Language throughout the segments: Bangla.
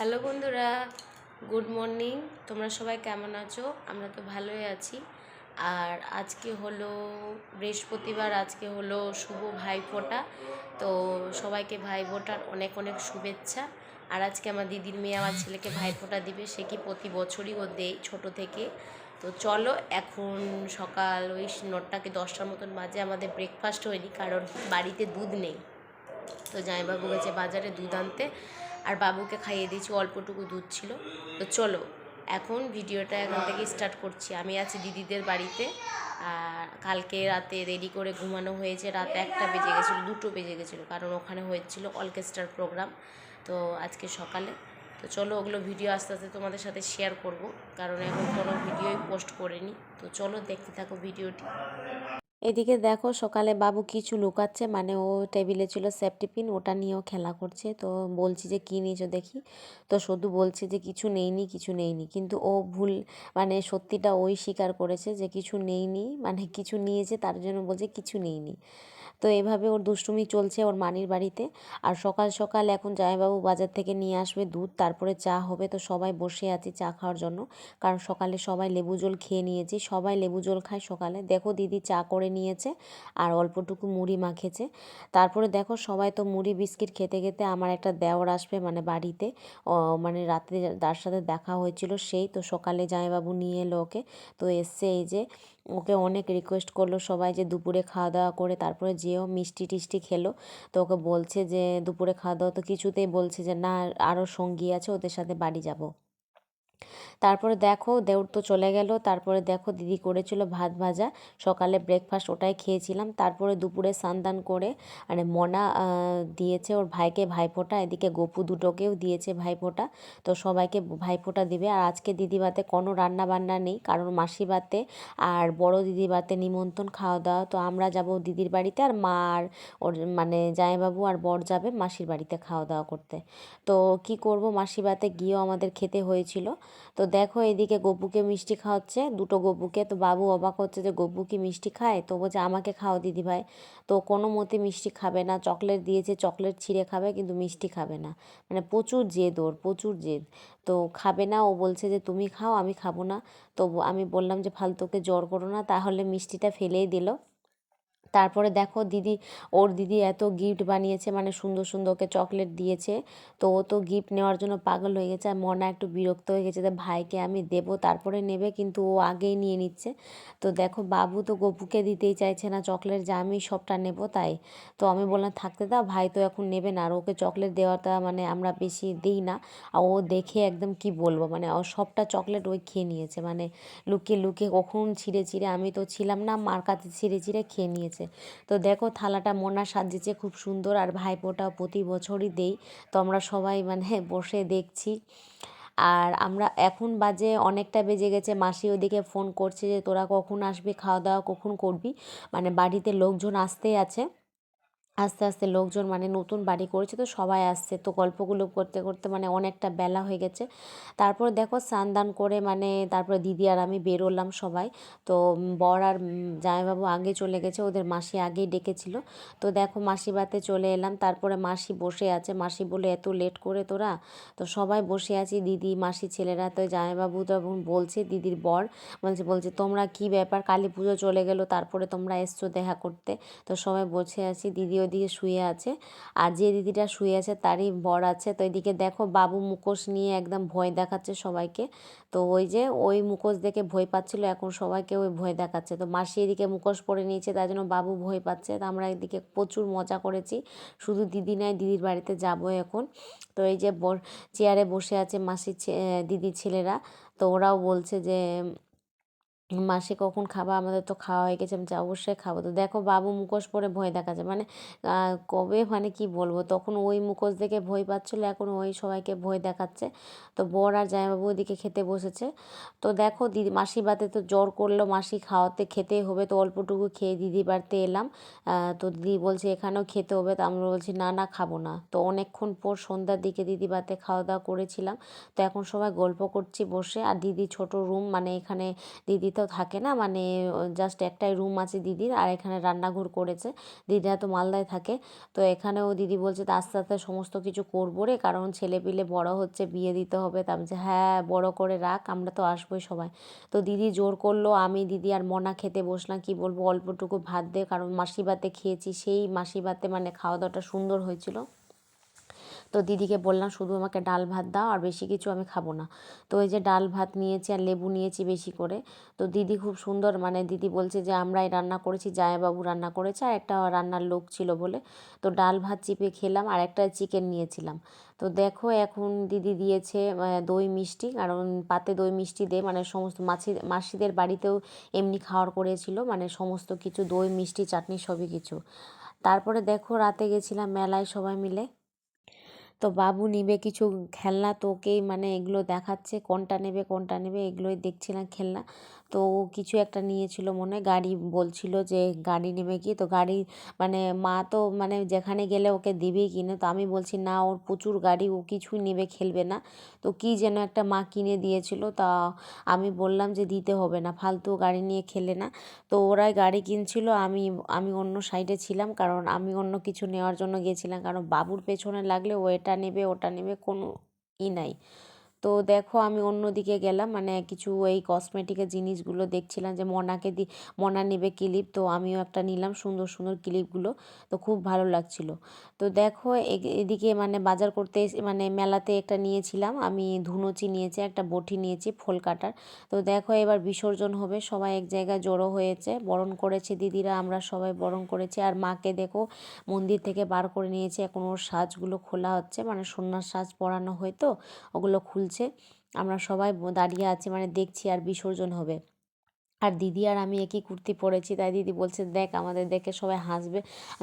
হ্যালো বন্ধুরা, গুড মর্নিং। তোমরা সবাই কেমন আছো? আমরা তো ভালোই আছি। আর আজকে হলো, বৃহস্পতিবার, আজকে হলো শুভ ভাইফোঁটা তো সবাইকে ভাইফোঁটার অনেক অনেক শুভেচ্ছা। আর আজকে আমার দিদির মেয়ে আমার ছেলেকে ভাইফোঁটা দিবে। সে কি প্রতি বছরই ও দেয় ছোটো থেকে। তো চলো, এখন সকাল ওই নটাকে দশটার মতন বাজে। আমাদের ব্রেকফাস্ট হয়নি, কারণ বাড়িতে দুধ নেই। তো জামাইবাবু গেছে বাজারে দুধ আনতে। আর বাবুকে খাইয়ে দিয়েছি, অল্পটুকু দুধ ছিল। তো চলো, এখন ভিডিওটা এখান থেকে স্টার্ট করছি। আমি আছি দিদিদের বাড়িতে। আর কালকে রাতে রেডি করে ঘুমানো হয়েছে, রাত একটা বেজে গেছিল, দুটো বেজে গেছিল, কারণ ওখানে হয়েছিল অর্কেস্ট্রার প্রোগ্রাম তো আজকে সকালে। তো চলো, ওগুলো ভিডিও আস্তে আস্তে তোমাদের সাথে শেয়ার করব, কারণ এখন কোনো ভিডিওই পোস্ট করিনি। তো চলো, দেখতে থাকো ভিডিওটি এদিকে দেখো সকালে বাবু কিছু লুকাচ্ছে মানে ও টেবিলে ছিল সেফটি পিন ওটা নিয়েও খেলা করছে। তো বলছি যে, কী নিয়েছো দেখি? তো শুধু বলছে যে, কিছু নেইনি কিছু নেইনি। কিন্তু ও ভুল মানে সত্যিটা ওই স্বীকার করেছে যে, কিছু নেইনি। মানে কিছু নিয়েছে, তার জন্য বলছে, কিছু নেইনি। তো এভাবে ওর দুষ্টুমি চলছে ওর মানির বাড়িতে। আর সকাল সকাল এখন জামাইবাবু বাজার থেকে নিয়ে আসবে দুধ, তারপরে চা হবে। তো সবাই বসে আছি চা খাওয়ার জন্য। কারণ সকালে সবাই লেবু জল খেয়ে নিয়েছি। সবাই লেবু জল খায় সকালে। দেখো দিদি চা করে নিয়েছে আর অল্পটুকু মুড়ি মাখেছে। তারপরে দেখো সবাই তো মুড়ি, বিস্কিট খেতে খেতে আমার একটা দেওর আসবে মানে বাড়িতে। মানে রাত্রে যার সাথে দেখা হয়েছিল সেই। তো সকালে জামাইবাবু নিয়ে এলো ওকে। তো এসছে এই যে ওকে অনেক রিকোয়েস্ট করল সবাই যে দুপুরে খাওয়া দাওয়া করে তারপরে যেও মিষ্টি টিষ্টি খেলো। তো ওকে বলছে যে দুপুরে খাওয়া দাওয়া তো কিছুতেই বলছে যে না আরও সঙ্গী আছে, ওদের সাথে বাড়ি যাব। তারপরে দেখো, দেউর তো চলে গেল। তারপরে দেখো, দিদি করেছিল ভাত ভাজা। সকালে ব্রেকফাস্ট ওটাই খেয়েছিলাম। তারপরে দুপুরে স্নান করে মানে মনা দিয়েছে ওর ভাইকে ভাইফোঁটা। এদিকে গপু দুটোকেও দিয়েছে ভাইফোঁটা। তো সবাইকে ভাইফোঁটা দিবে। আর আজকে দিদি বাতে কোনো রান্না বান্না নেই। কারণ মাসি বাতে আর বড় দিদি বাতে নিমন্ত্রণ খাওয়া দাওয়া। তো আমরা যাব দিদির বাড়িতে আর মা আর ওর মানে জামাইবাবু আর বর যাবে মাসির বাড়িতে খাওয়া দাওয়া করতে। তো কি করব? মাসি বাতে গিয়েও আমাদের খেতে হয়েছিল। তো দেখো এদিকে গপুকে মিষ্টি খাওয়াচ্ছে, দুটো গপুকে। তো বাবু অবাক হচ্ছে যে গপু কি মিষ্টি খায়? তো বলছে, আমাকে খাও দিদি ভাই। তো কোনো মতে মিষ্টি খাবে না। চকলেট দিয়েছে, চকলেট ছিঁড়ে খাবে, কিন্তু মিষ্টি খাবে না। মানে প্রচুর জেদ ওর, প্রচুর জেদ। তো খাবে না, ও বলছে যে, তুমি খাও, আমি খাব না। তো আমি বললাম যে, ফালতুকে জ্বর করো না। তাহলে মিষ্টিটা ফেলেই দিল। তারপরে দেখো দিদি, ওর দিদি এত গিফট বানিয়েছে মানে সুন্দর সুন্দর ওকে চকলেট দিয়েছে। তো ও তো গিফট নেওয়ার জন্য পাগল হয়ে গেছে, আর মনা একটু বিরক্ত হয়ে গেছে, যে ভাইকে আমি দেব, তারপরে নেবে, কিন্তু ও আগেই নিয়ে নিচ্ছে। তো দেখো বাবু তো গপুকে দিতেই চাইছে না চকলেট যে আমি সবটা নেব তাই। তো আমি বললাম, থাকতে দাও, ভাই তো এখন নেবে না, আর ওকে চকলেট দেওয়াটা মানে আমরা বেশি দিই না। আর ও দেখে একদম কি বলব মানে ও সবটা চকলেট ওই খেয়ে নিয়েছে মানে লুকিয়ে লুকিয়ে কখন ছিঁড়ে ছিঁড়ে, আমি তো ছিলাম না, মার কাছে ছিঁড়ে ছিঁড়ে খেয়ে নিয়েছে। হয়েছে তো দেখো থালাটা মোনা সাজিয়েছে খুব সুন্দর আর ভাইপোটাও প্রতি বছরই দেই। তো আমরা সবাই মানে বসে দেখছি। আর আমরা এখন বাজে অনেকটা বেজে গেছে। মাসি ওদিকে ফোন করছে যে তোরা কখন আসবি, খাওয়া দাওয়া কখন করবি? মানে বাড়িতে লোকজন আসতেই আছে। আস্তে আস্তে লোকজন মানে নতুন বাড়ি করেছে তো সবাই আসছে। তো গল্পগুলো করতে করতে মানে অনেকটা বেলা হয়ে গেছে। তারপর দেখো স্নান করে মানে তারপরে দিদি আর আমি বেরোলাম সবাই। তো বর আর জামাইবাবু আগে চলে গেছে, ওদের মাসি আগেই ডেকেছিল। তো দেখো মাসি বাতে চলে এলাম, তারপরে মাসি বসে আছে। মাসি বলে, এত লেট করে তোরা? তো সবাই বসে আছি, দিদি, মাসি, ছেলেরা, তো জামাইবাবু তো এখন বলছে, দিদির বর বলছে বলছে, তোমরা কি ব্যাপার? কালী পুজো চলে গেলো, তারপরে তোমরা এসছো দেখা করতে? তো সবাই বসে আছি দিদি ওদিকে শুয়ে আছে। আর যে দিদিটা শুয়ে আছে তারই বর আছে। তো এদিকে দেখো বাবু মুখোশ নিয়ে একদম ভয় দেখাচ্ছে সবাইকে। তো ওই যে ওই মুখোশ দেখে ভয় পাচ্ছিল, এখন সবাইকে ওই ভয় দেখাচ্ছে। তো মাসি এদিকে মুখোশ পরে নিয়েছে, তার জন্য বাবু ভয় পাচ্ছে। তো আমরা এদিকে প্রচুর মজা করেছি। শুধু দিদি নয়, দিদির বাড়িতে যাব এখন। তো এই যে চেয়ারে বসে আছে মাসির দিদির ছেলেরা। তো ওরাও বলছে যে মাসে কখন খাবা? আমাদের তো খাওয়া হয়ে গেছে, আমি অবশ্যই খাব। তো দেখো বাবু মুখোশ পরে ভয় দেখাচ্ছে। মানে কবে মানে কি বলব? তখন ওই মুখোশ দেখে ভয় পাচ্ছিলো, এখন ওই সবাইকে ভয় দেখাচ্ছে। তো বর আর জামাইবাবু ওদিকে খেতে বসেছে। তো দেখো দিদি মাসি বাতে তো জ্বর করল, মাসি খাওয়াতে খেতেই হবে, তো অল্পটুকু খেয়ে দিদি বাড়িতে এলাম। তো দিদি বলছে, এখানেও খেতে হবে। তো আমরা বলছি, না না, খাব না। তো অনেকক্ষণ পর সন্ধ্যার দিকে দিদি বাতে খাওয়া দাওয়া করেছিলাম। তো এখন সবাই গল্প করছি বসে। আর দিদি ছোট রুম মানে এখানে দিদি তো থাকে না মানে জাস্ট একটাই রুম আছে দিদির আর এখানে রান্নাঘর করেছে। দিদিরা তো মালদায় থাকে, তো এখানেও দিদি বলছে আস্তে আস্তে সমস্ত কিছু করব রে, কারণ ছেলে পিলে বড় হচ্ছে, বিয়ে দিতে হবে। তা বলছে হ্যাঁ বড় করে রাখ, আমরা তো আসবোই সবাই। তো দিদি জোর করল, আমি, দিদি আর মনা খেতে বসলাম, কি বলব, অল্পটুকু ভাত দে, কারণ মাসি ভাতে খেয়েছি, সেই মাসি ভাতে মানে খাওয়া দাওয়াটা সুন্দর হয়েছিল। তো দিদিকে বললাম, শুধু আমাকে ডাল ভাত দাও আর বেশি কিছু আমি খাব না। তো এই যে ডাল ভাত নিয়েছি আর লেবু নিয়েছি বেশি করে। তো দিদি খুব সুন্দর মানে দিদি বলছে যে, আমরাই রান্না করেছি জায়াবাবু রান্না করেছে আর একটা রান্নার লোক ছিল বলে। তো ডাল ভাত চিপে খেলাম আর একটা চিকেন নিয়েছিলাম। তো দেখো এখন দিদি দিয়েছে দই মিষ্টি। কারণ পাতে দই মিষ্টি দিয়ে মানে সমস্ত মাছি, মাসিদের বাড়িতেও এমনি খাওয়ার করেছিল মানে সমস্ত কিছু, দই, মিষ্টি, চাটনি সবই কিছু। তারপরে দেখো রাতে গেছিলাম মেলায় সবাই মিলে। তো বাবু নেবে কিছু খেলনা তো ওকেই মানে এগুলো দেখাচ্ছে, কোনটা নেবে কোনটা নেবে, এগুলোই দেখছিলাম খেলনা। তো কিছু একটা নিয়েছিল মনে হয় গাড়ি বলছিল যে গাড়ি নেবে কি? তো গাড়ি মানে মা তো মানে যেখানে গেলে ওকে দিবেই কিনে তো আমি বলছি, না, ওর প্রচুর গাড়ি, ও কিছুই নেবে, খেলবে না। তো কী যেন একটা মা কিনে দিয়েছিল, তা আমি বললাম যে দিতে হবে না, ফালতু গাড়ি নিয়ে খেলে না। তো ওরাই গাড়ি কিনছিল, আমি আমি অন্য সাইডে ছিলাম, কারণ আমি অন্য কিছু নেওয়ার জন্য গিয়েছিলাম কারণ বাবুর পেছনে লাগলে ও এটা নেবে, ওটা নেবে, কোনো ই নাই। তো দেখো আমি অন্যদিকে গেলাম মানে কিছু এই কসমেটিকের জিনিসগুলো দেখছিলাম যে মনাকে দি, মনা নেবে ক্লিপ, তো আমিও একটা নিলাম সুন্দর সুন্দর ক্লিপগুলো, তো খুব ভালো লাগছিল। তো দেখো এদিকে মানে বাজার করতে মানে মেলাতে একটা নিয়েছিলাম, আমি ধুনুচি নিয়েছি, একটা বটি নিয়েছি, ফোল কাটার। তো দেখো এবার বিসর্জন হবে, সবাই এক জায়গায় জড়ো হয়েছে, বরণ করেছে দিদিরা, আমরা সবাই বরণ করেছি, আর মাকে দেখো মন্দির থেকে বার করে নিয়েছে, এখন ওর সাজগুলো খোলা হচ্ছে মানে সন্ন্যার সাজ পরানো হয় তো, ওগুলো খুল চলছে আমরা সবাই দাঁড়িয়ে আছি মানে দেখছি আর বিসর্জন হবে। আর দিদি আর আমি একই কুর্তি পরেছি, তাই দিদি বলছে, দেখ, আমাদের দেখে সবাই হাসবে।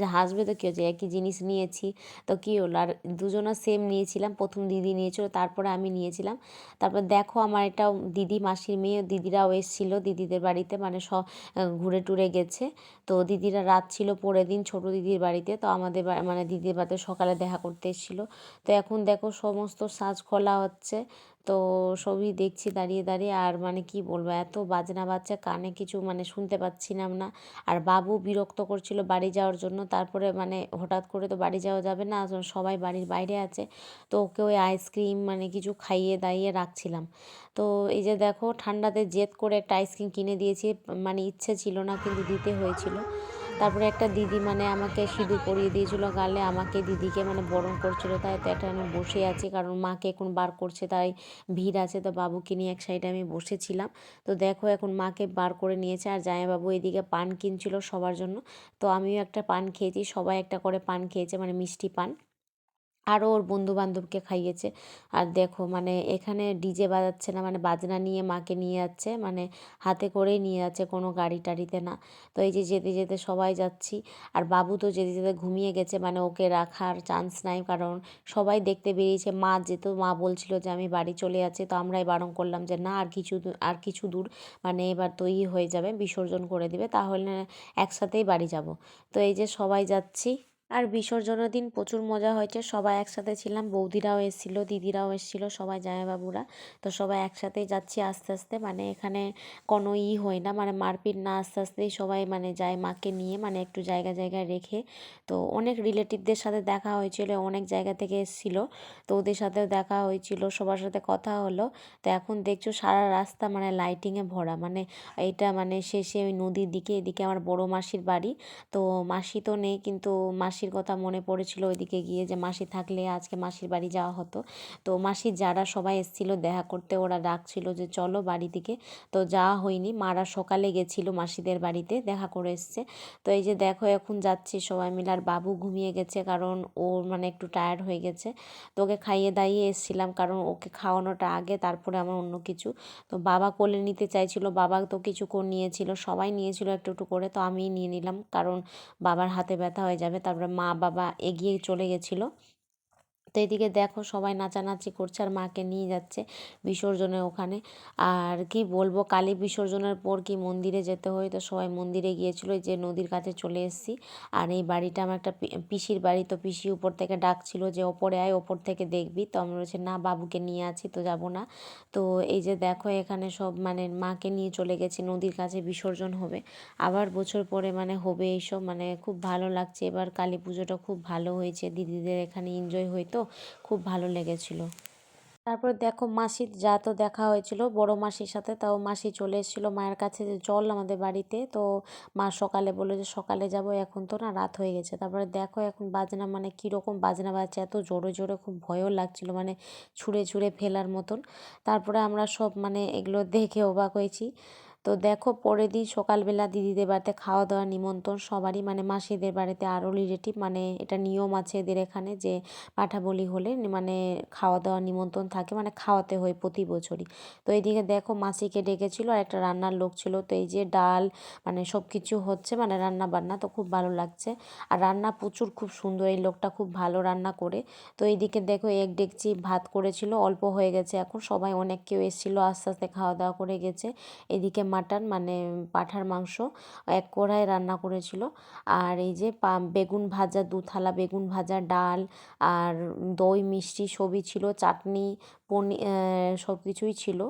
যে হাসবে তো কী হচ্ছে একই জিনিস নিয়েছি। তো কী হলো? আর দুজনা সেম নিয়েছিলাম, প্রথম দিদি নিয়েছিল, তারপরে আমি নিয়েছিলাম। তারপর দেখো আমার এটা দিদি মাসির মেয়ে, দিদিরাও এসেছিল দিদিদের বাড়িতে মানে সব ঘুরে টুরে গেছে। তো দিদিরা রাত ছিল পরের দিন ছোটো দিদির বাড়িতে, তো আমাদের মানে দিদির বাড়িতে সকালে দেখা করতে এসেছিল। তো এখন দেখো সমস্ত সাজ খোলা হচ্ছে। তো সবই দেখছি দাঁড়িয়ে দাঁড়িয়ে। আর মানে কি বলব, এত বাজনা বাচ্চা কানে কিছু মানে শুনতে পাচ্ছিলাম না। আর বাবু বিরক্ত করছিল বাড়ি যাওয়ার জন্য, তারপরে মানে হঠাৎ করে তো বাড়ি যাওয়া যাবে না সবাই বাড়ির বাইরে আছে। তো ওকে ওই আইসক্রিম মানে কিছু খাইয়ে দাইয়ে রাখছিলাম। তো এই যে দেখো, ঠান্ডাতে জেদ করে একটা আইসক্রিম কিনে দিয়েছি মানে ইচ্ছে ছিল না, কিন্তু দিতে হয়েছিল। তারপরে একটা দিদি মানে আমাকে সিঁদুর পরিয়ে দিয়েছিল গালে, আমাকে দিদিকে মানে বরণ করছিল, তাই তো একটা আমি বসে আছি, কারণ মাকে এখন বার করছে, তাই ভিড় আছে, তো বাবুকে নিয়ে এক সাইডে আমি বসেছিলাম। তো দেখো এখন মাকে বার করে নিয়েছে, আর জামাইবাবু এদিকে পান কিনছিল সবার জন্য। তো আমিও একটা পান খেয়েছি, সবাই একটা করে পান খেয়েছে মানে মিষ্টি পান। আরও ওর বন্ধুবান্ধবকে খাইয়েছে। আর দেখো মানে এখানে ডিজে বাজাচ্ছে না মানে বাজনা নিয়ে মাকে নিয়ে যাচ্ছে মানে হাতে করেই নিয়ে যাচ্ছে, কোনো গাড়ি টাড়িতে না। তো এই যে যেতে যেতে সবাই যাচ্ছি, আর বাবু তো যেতে যেতে ঘুমিয়ে গেছে মানে ওকে রাখার চান্স নাই, কারণ সবাই দেখতে বেরিয়েছে। মা যেত মা বলছিল যে আমি বাড়ি চলে যাচ্ছি, তো আমরাই বারণ করলাম যে না, আর কিছু আর কিছু দূর মানে এবার তো হয়ে যাবে, বিসর্জন করে দিবে, তাহলে একসাথেই বাড়ি যাব। তো এই যে সবাই যাচ্ছি আর বিসর্জনের দিন প্রচুর মজা হয়েছে। সবাই একসাথে ছিলাম, বৌদিরাও এসেছিল, দিদিরাও এসেছিল, সবাই জামাইবাবুরা। তো সবাই একসাথেই যাচ্ছি আস্তে আস্তে মানে এখানে কোনো ই হয় না মানে মারপিট না, আস্তে আস্তেই সবাই মানে যায় মাকে নিয়ে মানে একটু জায়গা জায়গায় রেখে। তো অনেক রিলেটিভদের সাথে দেখা হয়েছিল, অনেক জায়গা থেকে এসেছিল, তো ওদের সাথেও দেখা হয়েছিল, সবার সাথে কথা হলো। তো এখন দেখছ সারা রাস্তা মানে লাইটিংয়ে ভরা মানে এটা মানে শেষে ওই নদীর দিকে, এদিকে আমার বড় মাসির বাড়ি। তো মাসি তো নেই, কিন্তু মাসি মাসির কথা মনে পড়েছিল ওইদিকে গিয়ে যে মাসি থাকলে আজকে মাসির বাড়ি যাওয়া হতো। তো মাসির যারা সবাই এসেছিল দেখা করতে ওরা ডাকছিল যে চলো বাড়ি থেকে তো যাওয়া হয়নি, মারা সকালে গেছিল মাসিদের বাড়িতে দেখা করে এসছে। তো এই যে দেখো এখন যাচ্ছি সবাই মিলে আর বাবু ঘুমিয়ে গেছে কারণ ও মানে একটু টায়ার্ড হয়ে গেছে। তো ওকে খাইয়ে দাইয়ে এসছিলাম কারণ ওকে খাওয়ানোটা আগে, তারপরে আমার অন্য কিছু। তো বাবা কোলে নিতে চাইছিল, বাবা তো কিছুক্ষণ নিয়েছিল, সবাই নিয়েছিল একটু একটু করে, তো আমি নিয়ে নিলাম কারণ বাবার হাতে ব্যথা হয়ে যাবে, তারপরে মা বাবা এগিয়ে চলে গেছিল। তো এদিকে দেখো সবাই নাচানাচি করছে আর মাকে নিয়ে যাচ্ছে বিসর্জনে ওখানে। আর কি বলব, কালী বিসর্জনের পর কি মন্দিরে যেতে হয়? তো সবাই মন্দিরে গিয়েছিল যে নদীর কাছে চলে এসেছি। আর এই বাড়িটা আমার একটা পিসির বাড়ি, তো পিসি উপর থেকে ডাকছিল যে, ওপরে আয়, ওপর থেকে দেখবি। তো আমরা বলছি, না, বাবুকে নিয়ে আছি, তো যাব না। তো এই যে দেখো এখানে সব মানে মাকে নিয়ে চলে গেছি, নদীর কাছে বিসর্জন হবে। আবার বছর পরে মানে হবে এইসব মানে খুব ভালো লাগছে। এবার কালী পুজোটা খুব ভালো হয়েছে, দিদিদের এখানে এনজয় হয়তো খুব ভালো লেগেছিলো। তারপর দেখো মাসির, যা তো দেখা হয়েছিল, বড় মাসির সাথে, তাও মাসি চলে এসেছিল মায়ের কাছে যে জল আমাদের বাড়িতে। তো মা সকালে বলল যে, সকালে যাব, এখন তো না রাত হয়ে গেছে। তারপরে দেখো এখন বাজনা মানে কীরকম বাজনা বাজছে, এত জোরে জোরে খুব ভয়ও লাগছিল মানে ছুঁড়ে ছুঁড়ে ফেলার মতন। তারপরে আমরা সব মানে এগুলো দেখে অবাক হয়েছি। তো দেখো পরের দিন সকালবেলা দিদিদের বাড়িতে খাওয়া দাওয়া নিমন্ত্রণ সবারই। মানে মাসিদের বাড়িতে আরও রিলেটিভ মানে এটা নিয়ম আছে এদের এখানে যে পাঠা বলি হলে মানে খাওয়া দাওয়া নিমন্ত্রণ থাকে মানে খাওয়াতে হয় প্রতি বছরই। তো এইদিকে দেখো মাসিকে ডেকেছিল আর একটা রান্নার লোক ছিল। তো এই যে ডাল মানে সব কিছু হচ্ছে মানে রান্না বান্না তো খুব ভালো লাগছে। আর রান্না প্রচুর খুব সুন্দর, এই লোকটা খুব ভালো রান্না করে। তো এইদিকে দেখো এক ডেকচি ভাত করেছিল, অল্প হয়ে গেছে এখন। সবাই অনেক কেউ এসেছিল, আস্তে আস্তে খাওয়া দাওয়া করে গেছে। এদিকে মাটন মানে পাঁঠার মাংস, এক কড়াই রান্না করেছিল। আর এই যে বেগুন ভাজা, দু থালা বেগুন ভাজা, ডাল আর দই, মিষ্টি সবই ছিল, চাটনি পনির সব কিছুই ছিল।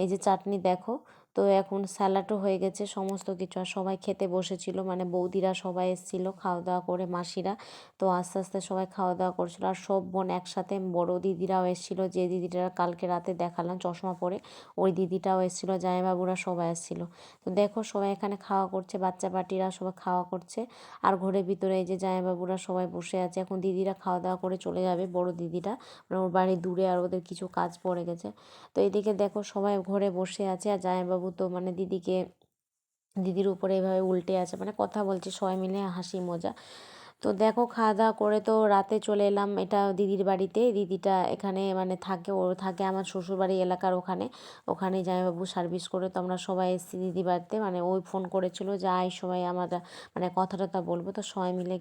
এই যে চাটনি দেখো তো এখন স্যালাডও হয়ে গেছে, সমস্ত কিছু। আর সবাই খেতে বসেছিল মানে বৌদিরা সবাই এসেছিল খাওয়া দাওয়া করে মাসিরা। তো আস্তে আস্তে সবাই খাওয়া দাওয়া করছিল। আর সব বোন একসাথে বড় দিদিরাও এসেছিল, যে দিদিটা কালকে রাতে দেখালাম চশমা পরে, ওই দিদিটাও এসেছিল, জামাইবাবুরা সবাই এসেছিল। তো দেখো সবাই এখানে খাওয়া করছে বাচ্চা পাটিরা সবাই খাওয়া করছে। আর ঘরের ভিতরে এই যে জামাইবাবুরা সবাই বসে আছে, এখন দিদিরা খাওয়া দাওয়া করে চলে যাবে, বড় দিদিটা। মানে ওর বাড়ি দূরে আর ওদের কিছু কাজ পড়ে গেছে। তো এদিকে দেখো সবাই ঘরে বসে আছে, আর জামাইবাবু তো মানে দিদিকে, দিদির উপরে এভাবে উল্টে আছে মানে কথা বলছে, সবাই মিলে হাসি মজা। তো দেখো খাওয়া দাওয়া করে তো রাতে চলে এলাম, এটা দিদির বাড়িতে, দিদিটা এখানে মানে থাকে, ও থাকে আমার শ্বশুরবাড়ি এলাকার ওখানে। ওখানে জামাইবাবু সার্ভিস করে তো আমরা সবাই এসেছি দিদি বাড়িতে মানে ওই ফোন করেছিল যে, আয় সবাই আমরা মানে কথা টথা বলব। তো সবাই মিলে